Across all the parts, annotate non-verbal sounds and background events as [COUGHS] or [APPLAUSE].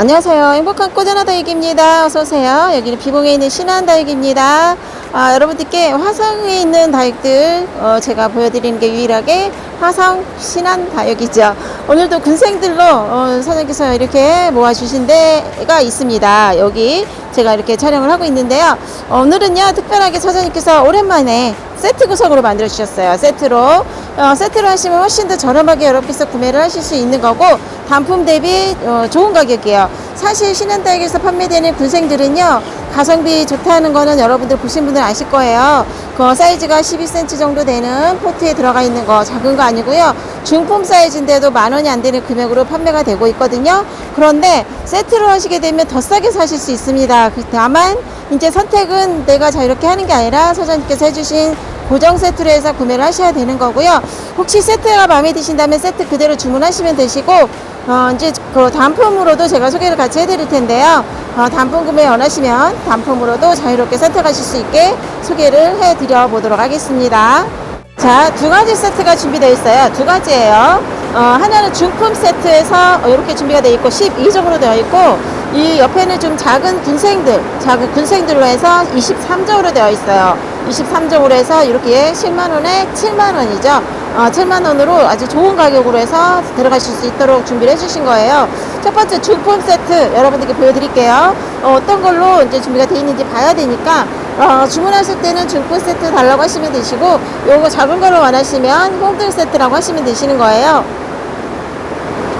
안녕하세요. 행복한 꼬자나 다육입니다. 어서오세요. 여기는 비봉에 있는 신안 다육입니다. 아, 여러분들께 화성에 있는 다육들, 어, 제가 보여드리는 게 유일하게 화성 신안 다육이죠. 오늘도 군생들로, 어, 사장님께서 이렇게 모아주신 데가 있습니다. 여기 제가 이렇게 촬영을 하고 있는데요. 어, 오늘은요, 특별하게 사장님께서 오랜만에 세트 구성으로 만들어 주셨어요. 세트로. 어, 세트로 하시면 훨씬 더 저렴하게 여러분께서 구매를 하실 수 있는 거고, 단품 대비 어, 좋은 가격이에요. 사실 신한다육에서 판매되는 군생들은요, 가성비 좋다는 거는 여러분들 보신 분들 아실 거예요. 그 사이즈가 12cm 정도 되는 포트에 들어가 있는 거 작은 거 아니고요. 중품 사이즈인데도 만 원이 안 되는 금액으로 판매가 되고 있거든요. 그런데 세트로 하시게 되면 더 싸게 사실 수 있습니다. 그 다만 이제 선택은 내가 자유롭게 하는 게 아니라 사장님께서 해주신 고정 세트로 해서 구매를 하셔야 되는 거고요. 혹시 세트가 마음에 드신다면 세트 그대로 주문하시면 되시고 어, 이제 그 단품으로도 제가 소개를 같이 해드릴 텐데요. 어, 단품 구매 원하시면 단품으로도 자유롭게 선택하실 수 있게 소개를 해드려 보도록 하겠습니다. 자, 두 가지 세트가 준비되어 있어요. 두 가지예요. 어, 하나는 중품 세트에서 이렇게 준비가 되어 있고 12종으로 되어 있고 이 옆에는 좀 작은 군생들, 작은 군생들로 해서 23종으로 되어 있어요. 23종으로 해서 이렇게 10만 원에 7만 원이죠. 어, 7만 원으로 아주 좋은 가격으로 해서 들어가실 수 있도록 준비를 해주신 거예요. 첫 번째 중품 세트 여러분들께 보여드릴게요. 어, 떤 걸로 이제 준비가 되어 있는지 봐야 되니까 어, 주문하실 때는 중품 세트 달라고 하시면 되시고 요거 작은 거를 원하시면 홍등 세트라고 하시면 되시는 거예요.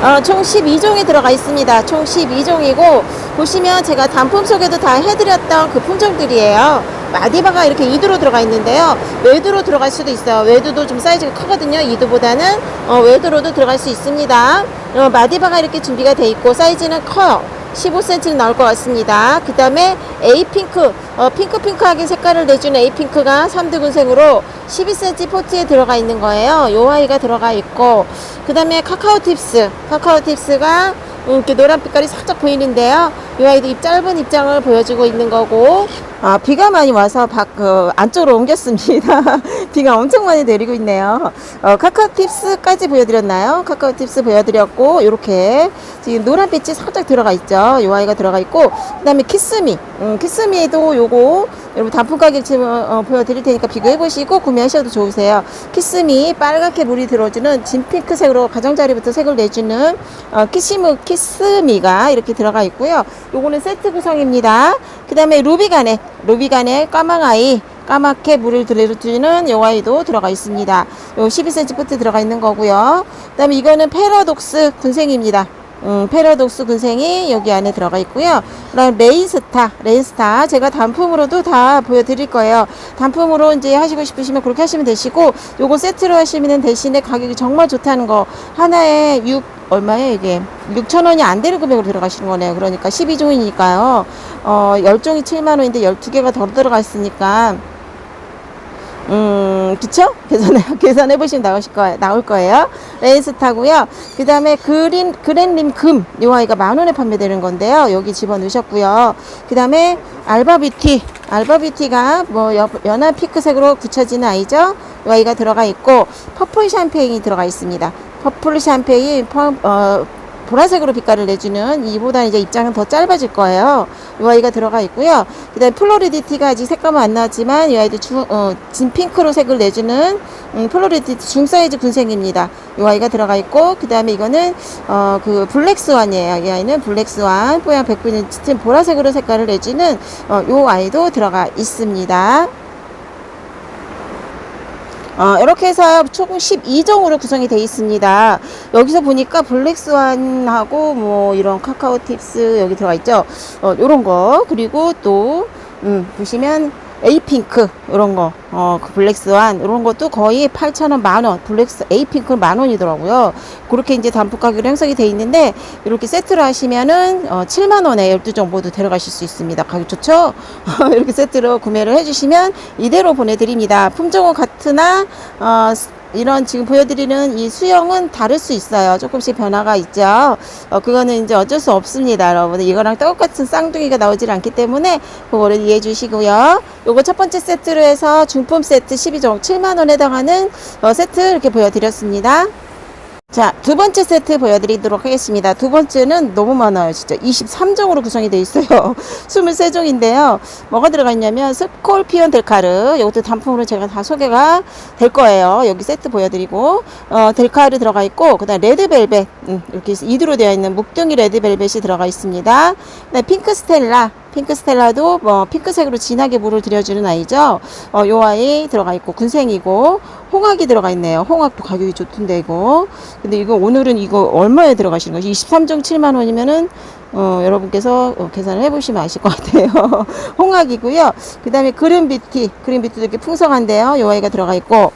어, 총 12종이 들어가 있습니다. 총 12종이고 보시면 제가 단품 소개도 다 해드렸던 그 품종들이에요. 마디바가 이렇게 이두로 들어가 있는데요. 외두로 들어갈 수도 있어요. 외두도 좀 사이즈가 크거든요. 이두보다는 어, 외두로도 들어갈 수 있습니다. 어, 마디바가 이렇게 준비가 돼 있고 사이즈는 커요. 15cm는 나올 것 같습니다. 그 다음에 에이핑크, 어, 핑크핑크하게 색깔을 내주는 에이핑크가 3두근생으로 12cm 포트에 들어가 있는 거예요. 요 아이가 들어가 있고, 그 다음에 카카오팁스, 카카오팁스가 이렇게 노란 빛깔이 살짝 보이는데요. 이 아이도 입 짧은 입장을 보여주고 있는 거고, 아, 비가 많이 와서 밖, 그, 안쪽으로 옮겼습니다. [LAUGHS] 비가 엄청 많이 내리고 있네요. 어, 카카오 팁스까지 보여드렸나요? 카카오 팁스 보여드렸고, 요렇게 지금 노란빛이 살짝 들어가 있죠. 요 아이가 들어가 있고, 그 다음에 키스미. 음, 키스미도 요거, 여러분 단품 가격 지금 어, 보여드릴 테니까 비교해 보시고 구매하셔도 좋으세요. 키스미, 빨갛게 물이 들어주는 진핑크색으로 가장자리부터 색을 내주는 어, 키시무, 키스미가 이렇게 들어가 있고요. 요거는 세트 구성입니다. 그 다음에 루비간에, 루비간에 까망아이, 까맣게 물을 들여주는 요 아이도 들어가 있습니다. 요 12cm 포트 들어가 있는 거고요. 그 다음에 이거는 패러독스 군생입니다. 음, 패러독스 군생이 여기 안에 들어가 있고요. 그다음 레인스타, 레인스타 제가 단품으로도 다 보여드릴 거예요. 단품으로 이제 하시고 싶으시면 그렇게 하시면 되시고 요거 세트로 하시면 대신에 가격이 정말 좋다는 거 하나에 6 얼마예요 이게 6,000원이 안 되는 금액으로 들어가시는 거네요. 그러니까 12종이니까요. 어, 10종이 7만 원인데 12개가 더 들어가 있으니까 음, 그쵸? 계산해, [LAUGHS] 계산해 보시면 나오실 거예요. 나올 거예요. 레인스타고요. 그 다음에 그린, 그랜림 금. 요 아이가 만 원에 판매되는 건데요. 여기 집어 넣으셨고요. 그 다음에 알바뷰티. 알바뷰티가 뭐 여, 연한 피크색으로 굳혀지는 아이죠. 요 아이가 들어가 있고, 퍼플 샴페인이 들어가 있습니다. 퍼플 샴페인, 퍼, 어, 보라색으로 빛깔을 내주는 이보다 이제 입장은 더 짧아질 거예요. 이 아이가 들어가 있고요. 그 다음에 플로리디티가 아직 색감은 안 나왔지만 이 아이도 주, 어, 진 핑크로 색을 내주는 음, 플로리디티 중사이즈 군생입니다. 이 아이가 들어가 있고 그 다음에 이거는 어, 그 블랙스완이에요. 이 아이는 블랙스완 뽀얀 백분인 짙은 보라색으로 색깔을 내주는 어, 이 아이도 들어가 있습니다. 어, 이렇게 해서 총 12종으로 구성이 되어 있습니다. 여기서 보니까 블랙스완하고 뭐 이런 카카오 팁스 여기 들어가 있죠. 어, 요런 거. 그리고 또, 음, 보시면 에이핑크 이런 거, 어, 그 블랙스완 이런 것도 거의 8,000원 만 원, 블랙스 에이핑크 만 원이더라고요. 그렇게 이제 단품 가격으로 형성이 돼 있는데 이렇게 세트로 하시면은 어, 7만 원에 12종 모두 데려가실 수 있습니다. 가격 좋죠? [LAUGHS] 이렇게 세트로 구매를 해주시면 이대로 보내드립니다. 품종은 같으나 어, 이런 지금 보여드리는 이 수영은 다를 수 있어요. 조금씩 변화가 있죠. 어, 그거는 이제 어쩔 수 없습니다, 여러분. 이거랑 똑같은 쌍둥이가 나오질 않기 때문에 그거를 이해해 주시고요. 요거 첫 번째 세트로 해서 중품 세트 12종 7만원에 해당하는 어, 세트 이렇게 보여드렸습니다. 자, 두 번째 세트 보여드리도록 하겠습니다. 두 번째는 너무 많아요. 진짜 23종으로 구성이 되어 있어요. [LAUGHS] 23종인데요. 뭐가 들어가 있냐면 스콜피온 델카르. 이것도 단품으로 제가 다 소개가 될 거예요. 여기 세트 보여드리고 어, 델카르 들어가 있고 그 다음 레드벨벳 음, 이렇게 이두로 되어 있는 묵둥이 레드벨벳이 들어가 있습니다. 그다음 핑크 스텔라 핑크 스텔라도 뭐 핑크색으로 진하게 물을 들여주는 아이죠. 어, 요 아이 들어가 있고 군생이고 홍학이 들어가 있네요. 홍학도 가격이 좋던데 이거. 근데 이거 오늘은 이거 얼마에 들어가시는 거지? 23종 7만 원이면은 어, 여러분께서 어, 계산을 해보시면 아실 것 같아요. [LAUGHS] 홍학이고요. 그 다음에 그린비티, 그린비티도 이렇게 풍성한데요. 요 아이가 들어가 있고,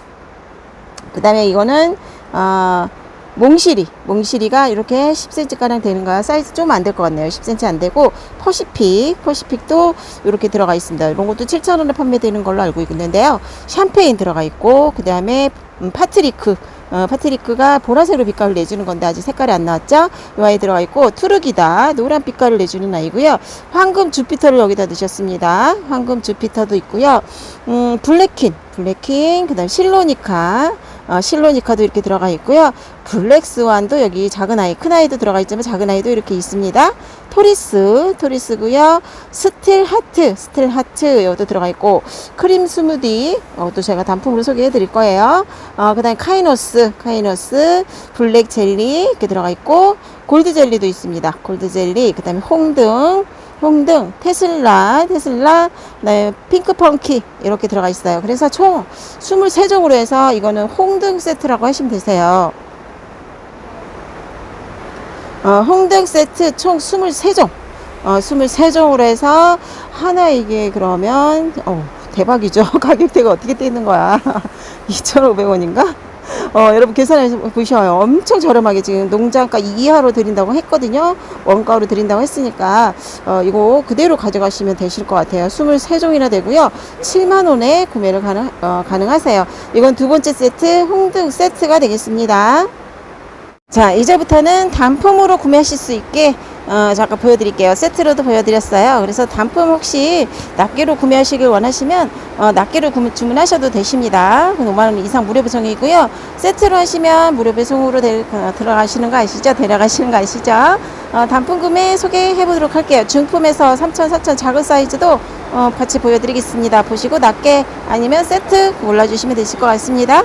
그 다음에 이거는 아 몽시리, 몽시리가 이렇게 10cm 가량 되는 거야. 사이즈 좀 안 될 것 같네요. 10cm 안 되고 퍼시픽, 퍼시픽도 이렇게 들어가 있습니다. 이런 것도 7,000원에 판매되는 걸로 알고 있는데요. 샴페인 들어가 있고 그 다음에 음, 파트리크. 어, 파트리크가 보라색으로 빛깔을 내주는 건데 아직 색깔이 안 나왔죠? 이 아이 들어가 있고 투르기다 노란 빛깔을 내주는 아이고요. 황금 주피터를 여기다 넣으셨습니다. 황금 주피터도 있고요. 음, 블랙킨, 블랙킨, 그다음 실로니카. 어, 실로니카도 이렇게 들어가 있고요. 블랙스완도 여기 작은 아이, 큰 아이도 들어가 있지만 작은 아이도 이렇게 있습니다. 토리스, 토리스고요. 스틸 하트, 스틸 하트 이것도 들어가 있고 크림 스무디 이것도 제가 단품으로 소개해 드릴 거예요. 어, 그다음에 카이노스, 카이노스, 블랙 젤리 이렇게 들어가 있고 골드 젤리도 있습니다. 골드 젤리, 그다음에 홍등, 홍등, 테슬라, 테슬라, 네, 핑크 펑키 이렇게 들어가 있어요. 그래서 총 23종으로 해서 이거는 홍등 세트라고 하시면 되세요. 어, 홍등 세트 총 23종. 어, 23종으로 해서 하나 이게 그러면 어, 대박이죠. [LAUGHS] 가격대가 어떻게 되는 거야? [LAUGHS] 2,500원인가? 어, 여러분 계산해 보셔요. 엄청 저렴하게 지금 농장가 이하로 드린다고 했거든요. 원가로 드린다고 했으니까 어, 이거 그대로 가져가시면 되실 것 같아요. 23종이나 되고요. 7만 원에 구매를 가능, 어, 가능하세요. 이건 두 번째 세트 홍등 세트가 되겠습니다. 자, 이제부터는 단품으로 구매하실 수 있게 어, 잠깐 보여드릴게요. 세트로도 보여드렸어요. 그래서 단품 혹시 낱개로 구매하시길 원하시면 어, 낱개로 구매, 주문하셔도 되십니다. 5만원 이상 무료 배송이고요. 세트로 하시면 무료 배송으로 데, 어, 들어가시는 거 아시죠? 데려가시는 거 아시죠? 어, 단품 구매 소개해 보도록 할게요. 중품에서 3천, 4천 작은 사이즈도 어, 같이 보여드리겠습니다. 보시고 낱개 아니면 세트 골라주시면 되실 것 같습니다.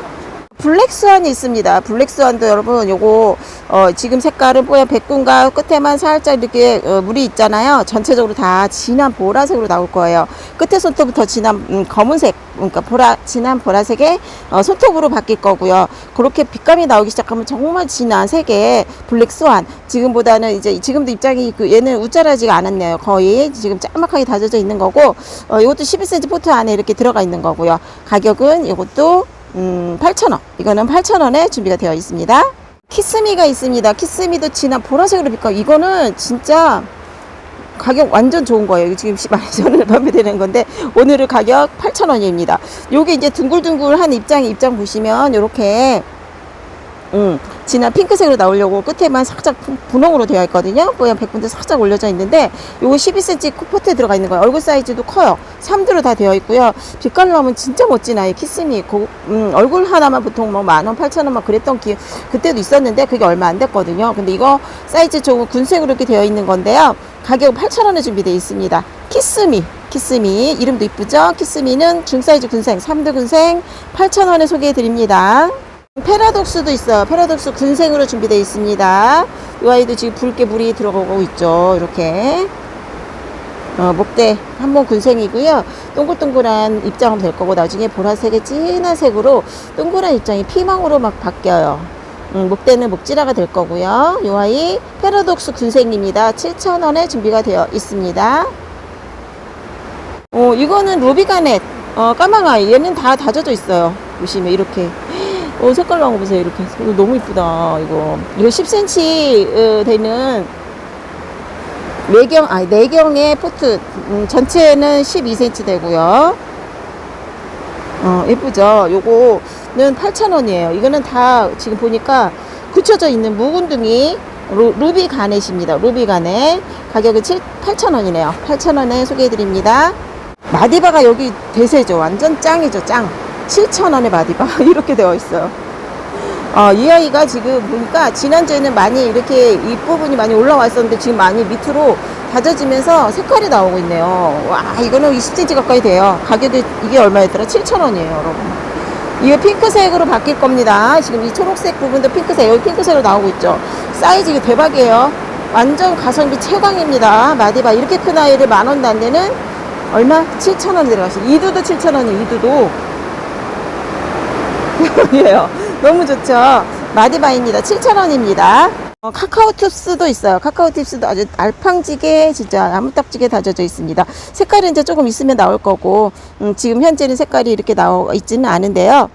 블랙스완이 있습니다. 블랙스완도 여러분 요거 어, 지금 색깔은 뽀얀 백분과 끝에만 살짝 이렇게 어, 물이 있잖아요. 전체적으로 다 진한 보라색으로 나올 거예요. 끝에 손톱부터 진한 음, 검은색 그러니까 보라 진한 보라색의 어, 손톱으로 바뀔 거고요. 그렇게 빛감이 나오기 시작하면 정말 진한 색의 블랙스완 지금보다는 이제 지금도 입장이 그 얘는 우짜라지가 않았네요. 거의 지금 짤막하게 다져져 있는 거고 어, 이것도 12cm 포트 안에 이렇게 들어가 있는 거고요. 가격은 이것도 음, 8,000원. 이거는 8,000원에 준비가 되어 있습니다. 키스미가 있습니다. 키스미도 진한 보라색으로 빛까 이거는 진짜 가격 완전 좋은 거예요. 지금 12,000원에 판매되는 [LAUGHS] 건데 오늘은 가격 8,000원입니다. 요게 이제 둥글둥글한 입장의 입장 보시면 요렇게 음, 진한 핑크색으로 나오려고 끝에만 살짝 분- 분홍으로 되어 있거든요. 뽀얀 백분도 살짝 올려져 있는데 요거 12cm 코포트에 들어가 있는 거예요. 얼굴 사이즈도 커요. 3두로 다 되어 있고요. 빛깔 나오면 진짜 멋진 아이 키스미. 고, 음, 얼굴 하나만 보통 뭐 만원, 팔천원 막 그랬던 기 그때도 있었는데 그게 얼마 안 됐거든요. 근데 이거 사이즈 좋은 군색으로 이렇게 되어 있는 건데요. 가격 8,000원에 준비되어 있습니다. 키스미. 키스미 이름도 이쁘죠? 키스미는 중사이즈 군생, 3두 군생 8,000원에 소개해 드립니다. 페라독스도 있어요. 페라독스 군생으로 준비되어 있습니다. 이 아이도 지금 붉게 물이 들어가고 있죠. 이렇게. 어, 목대 한 번 군생이고요. 동글동글한 입장은 될 거고 나중에 보라색의 진한 색으로 동그란 입장이 피망으로 막 바뀌어요. 음, 목대는 목지라가 될 거고요. 이 아이 페라독스 군생입니다. 7,000원에 준비가 되어 있습니다. 어, 이거는 루비가넷 어, 까망아이 얘는 다 다져져 있어요. 보시면 이렇게 어, 색깔 나온 거 보세요. 이렇게. 이거 너무 이쁘다. 이거. 이거 10cm 어, 되는 내경, 아니, 내경의 포트. 음, 전체는 12cm 되고요. 어, 예쁘죠? 요거는 8,000원이에요. 이거는 다 지금 보니까 굳혀져 있는 묵은둥이 루, 루비 가넷입니다. 루비 가넷. 가격은 7, 8,000원이네요. 8,000원에 소개해드립니다. 마디바가 여기 대세죠. 완전 짱이죠. 짱. 7,000원에 마디바. [LAUGHS] 이렇게 되어 있어요. 어, 이 아이가 지금 보니까 지난주에는 많이 이렇게 윗부분이 많이 올라왔었는데 지금 많이 밑으로 다져지면서 색깔이 나오고 있네요. 와, 이거는 20cm 가까이 돼요. 가격이 이게 얼마였더라? 7,000원이에요, 여러분. 이게 핑크색으로 바뀔 겁니다. 지금 이 초록색 부분도 핑크색, 여기 핑크색으로 나오고 있죠. 사이즈 이게 대박이에요. 완전 가성비 최강입니다. 마디바 이렇게 큰 아이를 만 원도 안 되는 얼마? 7,000원 들어갔어요. 이두도 7,000원이에요, 이두도. 이에요. [LAUGHS] 너무 좋죠. 마디바입니다. 7,000원입니다. 어, 카카오 팁스도 있어요. 카카오 팁스도 아주 알팡지게 진짜 야무딱지게 다져져 있습니다. 색깔은 이제 조금 있으면 나올 거고 음, 지금 현재는 색깔이 이렇게 나와 있지는 않은데요.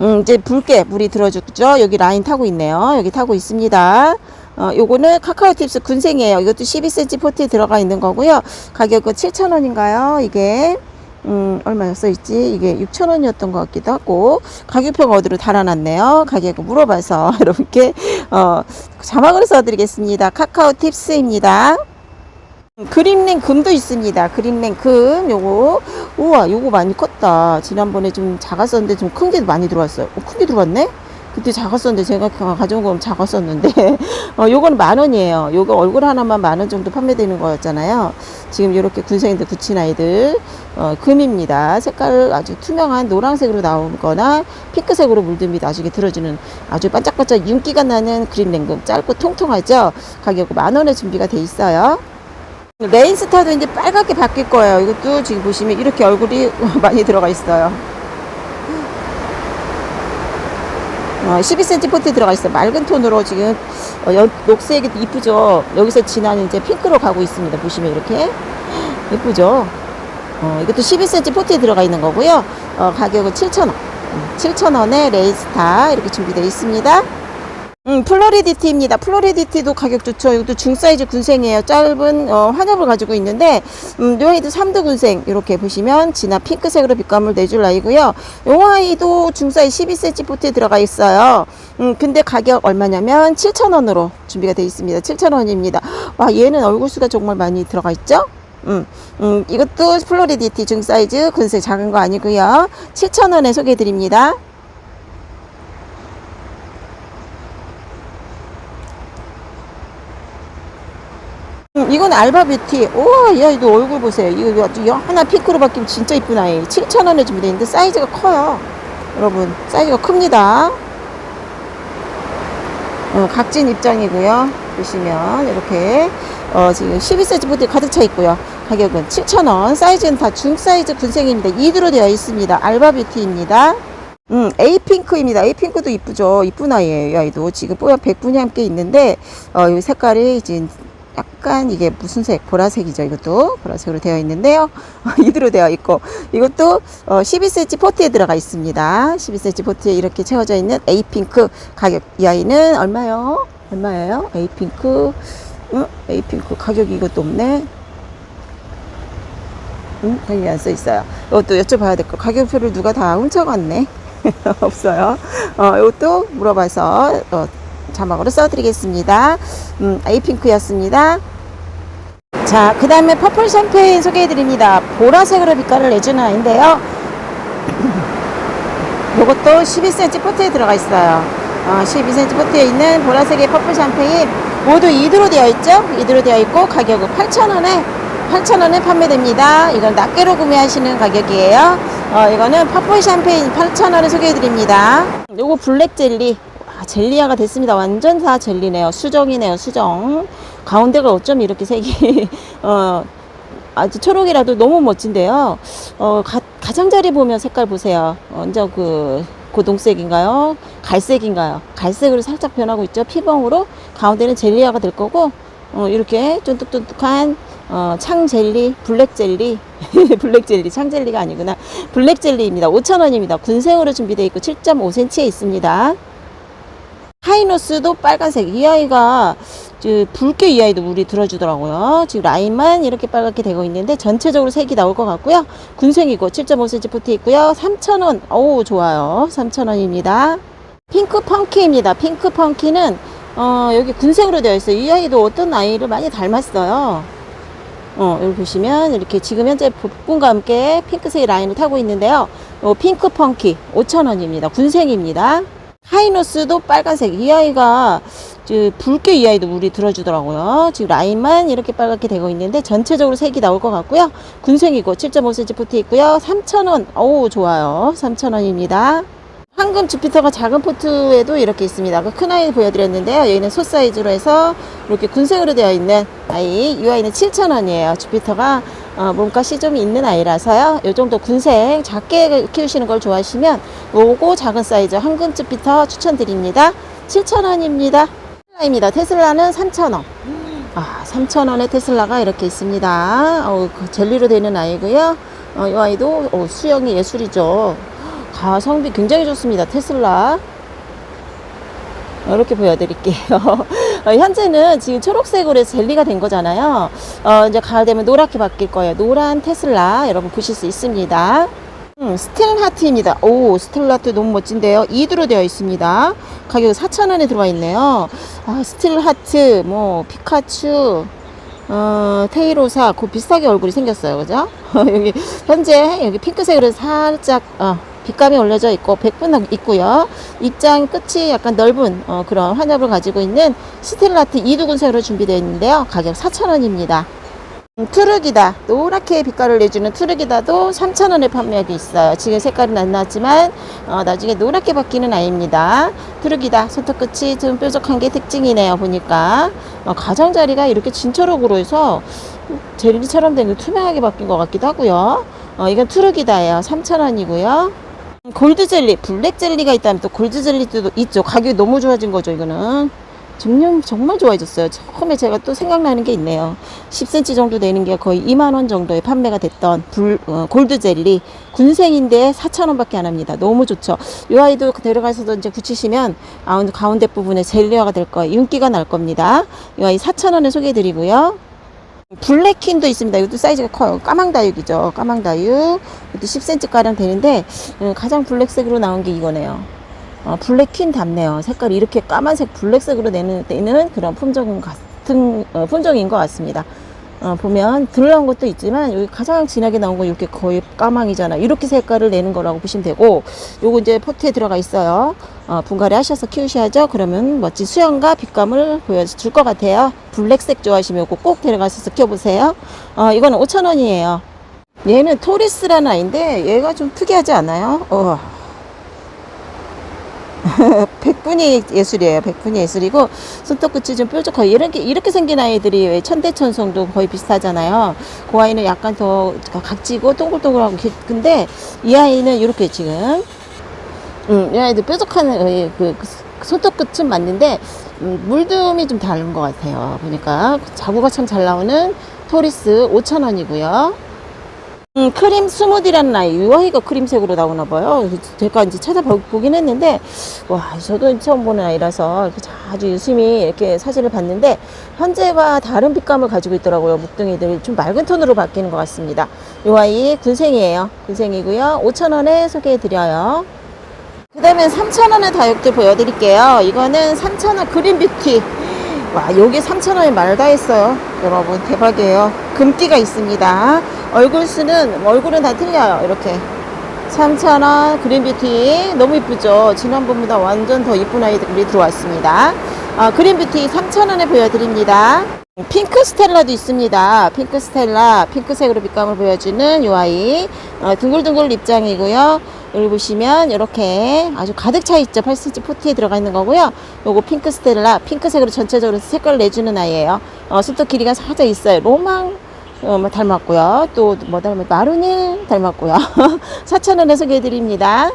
음, 이제 붉게 물이 들어주죠. 여기 라인 타고 있네요. 여기 타고 있습니다. 어, 요거는 카카오 팁스 군생이에요. 이것도 12cm 포트에 들어가 있는 거고요. 가격은 7,000원인가요? 이게. 음, 얼마였어 있지? 이게 6,000원이었던 것 같기도 하고, 가격표가 어디로 달아놨네요. 가격을 물어봐서 [LAUGHS] 여러분께, 어, 자막으로 써드리겠습니다. 카카오 팁스입니다. 그림랭 금도 있습니다. 그림랭 금, 요거. 우와, 요거 많이 컸다. 지난번에 좀 작았었는데 좀 큰 게 많이 들어왔어요. 어, 큰게 들어왔네? 그때 작았었는데 제가 가져온 건 작았었는데 [LAUGHS] 어 요거는 만 원이에요. 요거 얼굴 하나만 만 원 정도 판매되는 거였잖아요. 지금 이렇게 군생이들 붙인 아이들 어 금입니다. 색깔 아주 투명한 노란색으로 나오거나 핑크색으로 물듭니다. 나중에 들어주는 아주 반짝반짝 윤기가 나는 그림 랭금 짧고 통통하죠. 가격은 만 원에 준비가 돼 있어요. 레인스타도 이제 빨갛게 바뀔 거예요. 이것도 지금 보시면 이렇게 얼굴이 [LAUGHS] 많이 들어가 있어요. 어, 12cm 포트에 들어가 있어요. 맑은 톤으로 지금 어, 여- 녹색이 이쁘죠. 여기서 진한 이제 핑크로 가고 있습니다. 보시면 이렇게 예쁘죠. 어, 이것도 12cm 포트에 들어가 있는 거고요. 어, 가격은 7,000원. 7,000원에 레이스타 이렇게 준비되어 있습니다. 음, 플로리디티입니다. 플로리디티도 가격 좋죠. 이것도 중사이즈 군생이에요. 짧은 어, 환엽을 가지고 있는데 음, 요 아이도 3두 군생 이렇게 보시면 진한 핑크색으로 빛감을 내줄 아이고요. 요 아이도 중사이즈 12cm 포트에 들어가 있어요. 음, 근데 가격 얼마냐면 7,000원으로 준비가 되어 있습니다. 7,000원입니다. 와, 얘는 얼굴 수가 정말 많이 들어가 있죠? 음, 음, 이것도 플로리디티 중사이즈 군생 작은 거 아니고요. 7,000원에 소개해 드립니다. 음, 이건 알바뷰티. 우와, 야, 이거 얼굴 보세요. 이거 영 하나 핑크로 바뀌면 진짜 이쁜 아이. 7,000원에 준비되어 있는데 사이즈가 커요. 여러분, 사이즈가 큽니다. 어, 각진 입장이고요. 보시면 이렇게 어, 지금 12cm 포트에 가득 차 있고요. 가격은 7,000원. 사이즈는 다 중사이즈 군생입니다. 2두로 되어 있습니다. 알바뷰티입니다. 음, 에이핑크입니다. 에이핑크도 이쁘죠. 이쁜 아이예요. 이 아이도 지금 뽀얀 백분이 함께 있는데 어, 이 색깔이 이제 약간 이게 무슨 색? 보라색이죠. 이것도 보라색으로 되어 있는데요. [LAUGHS] 이대로 되어 있고 이것도 어, 12cm 포트에 들어가 있습니다. 12cm 포트에 이렇게 채워져 있는 에이핑크 가격 이 아이는 얼마요? 얼마예요? 에이핑크 응? 에이핑크 가격이 이것도 없네. 응? 가격이 안써 있어요. 이것도 여쭤봐야 될 거. 가격표를 누가 다 훔쳐갔네. [LAUGHS] 없어요. 어, 이것도 물어봐서 어, 자막으로 써드리겠습니다. 음, 에이핑크였습니다. 자, 그 다음에 퍼플 샴페인 소개해드립니다. 보라색으로 빛깔을 내주는 아이인데요. [COUGHS] 이것도 12cm 포트에 들어가 있어요. 어, 12cm 포트에 있는 보라색의 퍼플 샴페인 모두 2두로 되어 있죠? 2두로 되어 있고 가격은 8,000원에 8,000원에 판매됩니다. 이건 낱개로 구매하시는 가격이에요. 어, 이거는 퍼플 샴페인 8,000원에 소개해드립니다. 요거 블랙 젤리. 아, 젤리화가 됐습니다. 완전 다 젤리네요. 수정이네요. 수정. 가운데가 어쩜 이렇게 색이 [LAUGHS] 어, 아주 초록이라도 너무 멋진데요. 어, 가, 가장자리 보면 색깔 보세요. 완전 그 고동색인가요? 갈색인가요? 갈색으로 살짝 변하고 있죠. 피봉으로 가운데는 젤리화가 될 거고 어, 이렇게 쫀득쫀득한 어, 창 젤리, 블랙 젤리, [LAUGHS] 블랙 젤리, 창 젤리가 아니구나. 블랙 젤리입니다. 5,000원입니다. 군생으로 준비되어 있고 7.5cm에 있습니다. 하이노스도 빨간색. 이 아이가 그 붉게 이 아이도 물이 들어주더라고요. 지금 라인만 이렇게 빨갛게 되고 있는데 전체적으로 색이 나올 것 같고요. 군생이고 7.5cm 포트 있고요. 3,000원. 오 좋아요. 3,000원입니다. 핑크 펑키입니다. 핑크 펑키는 어, 여기 군생으로 되어 있어요. 이 아이도 어떤 아이를 많이 닮았어요. 어, 여기 보시면 이렇게 지금 현재 복분과 함께 핑크색 라인을 타고 있는데요. 어, 핑크 펑키 5,000원입니다. 군생입니다. 하이노스도 빨간색. 이 아이가 그 붉게 이 아이도 물이 들어주더라고요. 지금 라인만 이렇게 빨갛게 되고 있는데 전체적으로 색이 나올 것 같고요. 군생이고 7.5cm 포트 있고요. 3,000원. 오 좋아요. 3,000원입니다. 황금 주피터가 작은 포트에도 이렇게 있습니다. 그큰 아이 보여드렸는데요. 여기는 소 사이즈로 해서 이렇게 군생으로 되어 있는 아이. 이 아이는 7,000원이에요. 주피터가 어, 몸값이 좀 있는 아이라서요. 이 정도 군생 작게 키우시는 걸 좋아하시면 요거 작은 사이즈 황금 주피터 추천드립니다. 7,000원입니다. 테슬라입니다. 테슬라는 3,000원. 아, 3,000원의 테슬라가 이렇게 있습니다. 어, 그 젤리로 되는 아이고요. 어, 이 아이도 어, 수영이 예술이죠. 가성비 굉장히 좋습니다. 테슬라. 이렇게 보여드릴게요. [LAUGHS] 어, 현재는 지금 초록색으로 해서 젤리가 된 거잖아요. 어, 이제 가을 되면 노랗게 바뀔 거예요. 노란 테슬라 여러분 보실 수 있습니다. 음, 스틸 하트입니다. 오, 스틸 하트 너무 멋진데요. 2두로 되어 있습니다. 가격 4,000원에 들어와 있네요. 아, 스틸 하트, 뭐, 피카츄, 어, 테이로사, 그 비슷하게 얼굴이 생겼어요. 그죠? [LAUGHS] 여기, 현재, 여기 핑크색으로 살짝, 어, 빛감이 올려져 있고, 백분 있고요. 입장 끝이 약간 넓은, 어, 그런 환엽을 가지고 있는 스틸 하트 2두 군색으로 준비되어 있는데요. 가격 4,000원입니다. 음, 투르기다. 노랗게 빛깔을 내주는 투르기다도 3,000원에 판매하고 있어요. 지금 색깔은 안 나왔지만 어, 나중에 노랗게 바뀌는 아이입니다. 투르기다. 손톱 끝이 좀 뾰족한 게 특징이네요 보니까. 어, 가장자리가 이렇게 진초록으로 해서 젤리처럼 된 투명하게 바뀐 것 같기도 하고요. 어, 이건 투르기다예요. 3,000원이고요 골드 젤리 블랙 젤리가 있다면 또 골드 젤리도 있죠 가격이 너무 좋아진 거죠 이거는 정말 정말 좋아졌어요. 처음에 제가 또 생각나는 게 있네요. 10cm 정도 되는 게 거의 2만 원 정도에 판매가 됐던 불, 어, 골드 젤리 군생인데 4천 원밖에 안 합니다. 너무 좋죠. 이 아이도 데려가서도 이제 붙이시면 가운데 부분에 젤리화가 될 거예요. 윤기가 날 겁니다. 이 아이 4천 원에 소개해드리고요. 블랙퀸도 있습니다. 이것도 사이즈가 커요. 까망다육이죠. 까망다육. 이것도 10cm 가량 되는데 음, 가장 블랙색으로 나온 게 이거네요. 어, 블랙퀸 답네요. 색깔이 이렇게 까만색 블랙색으로 내는, 내는 그런 품종 같은, 어, 품종인 것 같습니다. 어, 보면 들러온 것도 있지만 여기 가장 진하게 나온 건 이렇게 거의 까망이잖아. 이렇게 색깔을 내는 거라고 보시면 되고 요거 이제 포트에 들어가 있어요. 어, 분갈이 하셔서 키우셔야죠. 그러면 멋진 수영과 빛감을 보여줄 것 같아요. 블랙색 좋아하시면 꼭 데려가셔서 키워보세요. 어, 이거는 5,000원이에요. 얘는 토리스라는 아이인데 얘가 좀 특이하지 않아요? 어. [LAUGHS] 백분이 예술이에요. 백분이 예술이고 손톱 끝이 좀 뾰족하고 이렇게 이렇게 생긴 아이들이 왜 천대천송도 거의 비슷하잖아요. 그 아이는 약간 더 각지고 동글동글하고 기- 근데 이 아이는 이렇게 지금 음, 이 아이도 뾰족한 어, 그, 그 손톱 끝은 맞는데 음, 물듬이 좀 다른 것 같아요. 보니까 자구가 참 잘 나오는 토리스 5,000원이고요. 음, 크림 스무디라는 아이, 이 아이가 크림색으로 나오나 봐요. 제가 이제 찾아보긴 했는데, 와, 저도 처음 보는 아이라서 이렇게 아주 유심히 이렇게 사진을 봤는데, 현재와 다른 빛감을 가지고 있더라고요. 묵둥이들이 좀 맑은 톤으로 바뀌는 것 같습니다. 이 아이 군생이에요. 군생이고요. 5,000원에 소개해드려요. 그 다음에 3,000원의 다육들 보여드릴게요. 이거는 3,000원 그린 뷰티. 와, 여기 3,000원에 말다 했어요. 여러분, 대박이에요. 금띠가 있습니다. 얼굴 수는, 얼굴은 다 틀려요. 이렇게. 3,000원 그린 뷰티. 너무 이쁘죠? 지난번보다 완전 더 이쁜 아이들이 들어왔습니다. 아, 그린 뷰티 3,000원에 보여드립니다. 핑크 스텔라도 있습니다. 핑크 스텔라, 핑크색으로 빛감을 보여주는 이 아이. 어, 둥글둥글 입장이고요. 여기 보시면 이렇게 아주 가득 차 있죠. 8cm 포트에 들어가 있는 거고요. 요거 핑크 스텔라, 핑크색으로 전체적으로 색깔을 내주는 아이예요. 어, 손톱 길이가 살짝 있어요. 로망 어, 뭐 닮았고요. 또 뭐 닮았 마루닐 닮았고요. [LAUGHS] 4,000원에 소개해드립니다.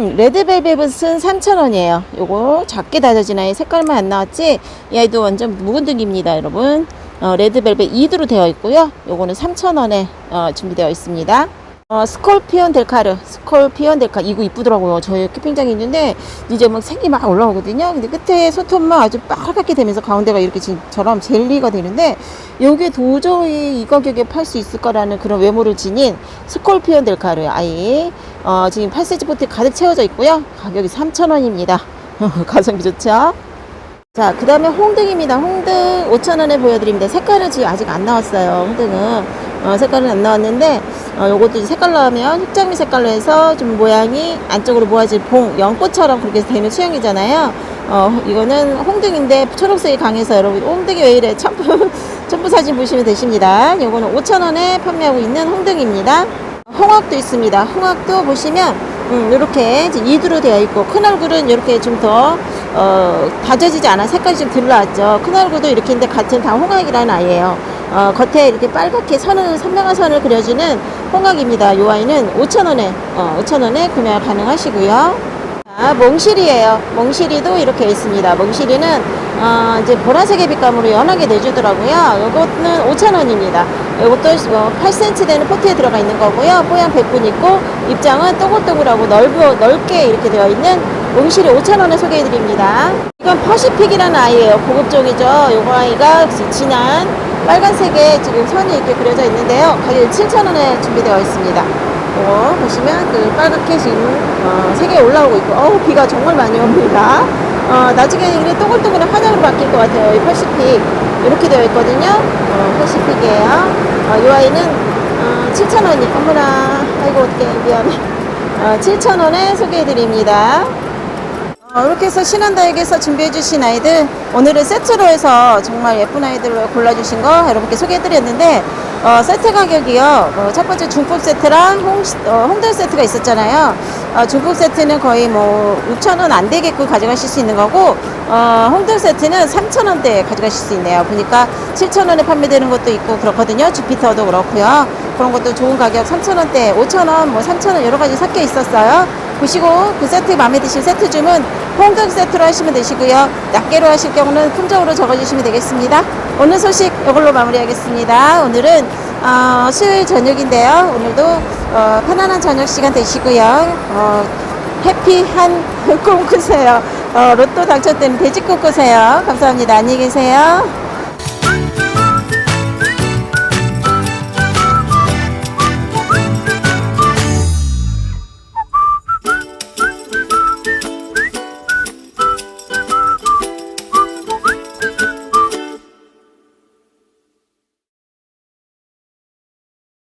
음, 레드벨벳은 3,000원이에요. 요거 작게 다져진 아이 색깔만 안 나왔지 이 아이도 완전 묵은둥입니다, 여러분. 어, 레드벨벳 2두로 되어 있고요. 요거는 3,000원에 어, 준비되어 있습니다. 어, 스콜피온 델카르, 스콜피온 델카 이거 이쁘더라고요. 저희 캠핑장에 있는데 이제 막 색이 막 올라오거든요. 근데 끝에 손톱만 아주 빨갛게 되면서 가운데가 이렇게 지금처럼 젤리가 되는데 요게 도저히 이 가격에 팔 수 있을 거라는 그런 외모를 지닌 스콜피온 델카르 아이 어, 지금 8cm 포트 가득 채워져 있고요. 가격이 3,000원입니다. [LAUGHS] 가성비 좋죠? 자, 그 다음에 홍등입니다. 홍등 5,000원에 보여드립니다. 색깔은 지금 아직 안 나왔어요. 홍등은. 어, 색깔은 안 나왔는데, 어, 요것도 색깔로 하면 흑장미 색깔로 해서 좀 모양이 안쪽으로 모아질 봉, 연꽃처럼 그렇게 되는 수영이잖아요. 어, 이거는 홍등인데 초록색이 강해서 여러분, 홍등이 왜 이래? 첨부, [LAUGHS] 첨부 사진 보시면 되십니다. 요거는 5,000원에 판매하고 있는 홍등입니다. 홍학도 있습니다. 홍학도 보시면, 음, 이렇게 이두로 되어 있고, 큰 얼굴은 이렇게 좀 더, 어, 다져지지 않아 색깔이 좀 들러왔죠. 큰 얼굴도 이렇게 있는데 같은 다 홍학이라는 아이예요. 어, 겉에 이렇게 빨갛게 선을, 선명한 선을 그려주는 홍학입니다. 이 아이는 5,000원에, 어, 5,000원에 구매 가능하시고요. 자, 몽실이에요. 몽실이도 이렇게 있습니다. 몽실이는, 어, 이제 보라색의 빛감으로 연하게 내주더라고요. 이것은 5,000원입니다. 이것도 어, 8cm 되는 포트에 들어가 있는 거고요. 뽀얀 백분 있고, 입장은 또글또글하고 넓어, 넓게 이렇게 되어 있는 몽실이 5,000원에 소개해드립니다. 이건 퍼시픽이라는 아이예요. 고급종이죠. 요거 아이가 진한 빨간색에 지금 선이 이렇게 그려져 있는데요. 가격 7,000원에 준비되어 있습니다. 이거 보시면 그 빨갛게 지금 어, 색이 올라오고 있고 어우 비가 정말 많이 옵니다. 어, 나중에 이게 또글또글한 화장으로 바뀔 것 같아요. 이 퍼시픽 이렇게 되어 있거든요. 어, 퍼시픽이에요. 어, 이 아이는 어, 7,000원이 어머나 아이고 어떡해 미안해. 어, 7,000원에 소개해드립니다. 어, 이렇게 해서 신한다육에서 준비해주신 아이들 오늘은 세트로 해서 정말 예쁜 아이들로 골라주신 거 여러분께 소개해드렸는데 어, 세트 가격이요. 어, 첫 번째 중급 세트랑 홍, 어, 홍달 세트가 있었잖아요. 어, 중급 세트는 거의 뭐 6,000원 안 되게끔 가져가실 수 있는 거고 어, 홍달 세트는 3,000원대에 가져가실 수 있네요. 보니까 7,000원에 판매되는 것도 있고 그렇거든요. 주피터도 그렇고요. 그런 것도 좋은 가격 3,000원대 5,000원 뭐 3,000원 여러 가지 섞여 있었어요 보시고 그 세트 마음에 드실 세트 주문 홍등 세트로 하시면 되시고요. 낱개로 하실 경우는 품종으로 적어주시면 되겠습니다. 오늘 소식 이걸로 마무리하겠습니다. 오늘은 어, 수요일 저녁인데요. 오늘도 어, 편안한 저녁 시간 되시고요. 어, 해피한 [LAUGHS] 꿈 꾸세요. 어, 로또 당첨되는 돼지 꿈 꾸세요. 감사합니다. 안녕히 계세요.